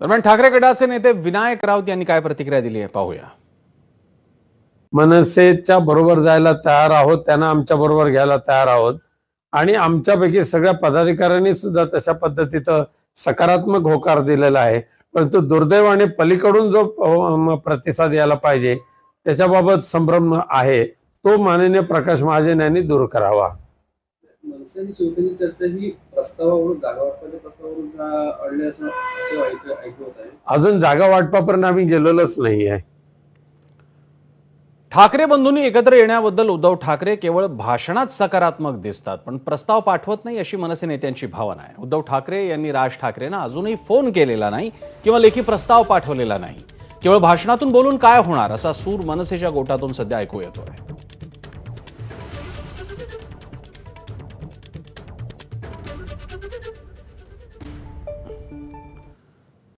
दरम्यान ठाकरे गटाचे नेते विनायक राऊत यांनी काय प्रतिक्रिया दिली आहे? पाहूया. मनसेच्या बरोबर जायला तयार आहोत त्यांना आमच्या बरोबर घ्यायला तयार आहोत. आणि आमच्यापैकी सगळ्या पदाधिकाऱ्यांनी सुद्धा तशा पद्धतीचं सकारात्मक होकार दिलेला आहे. परंतु दुर्दैवाने पलीकडून जो प्रतिसाद यायला पाहिजे त्याच्याबाबत संभ्रम आहे तो माननीय प्रकाश महाजन यांनी दूर करावा. मनसे आणि शिवसेनेची चर्चा ही प्रस्तावावरून जागा वाटपाच्या प्रस्तावावरून अडले असं असं ऐकू होत आहे? अजून जागा वाटपापर्यंत आम्ही गेलेलोच नाही आहे. ठाकरे बंधूंनी एकत्र येण्याबद्दल उद्धव ठाकरे केवळ भाषणात सकारात्मक दिसतात पण प्रस्ताव पाठवत नाही अशी मनसे नेत्यांची भावना आहे. उद्धव ठाकरे यांनी राज ठाकरेंना अजूनही फोन केलेला नाही किंवा लेखी प्रस्ताव पाठवलेला नाही. केवळ भाषणातून बोलून काय होणार असा सूर मनसेच्या गोटातून सध्या ऐकू येतोय.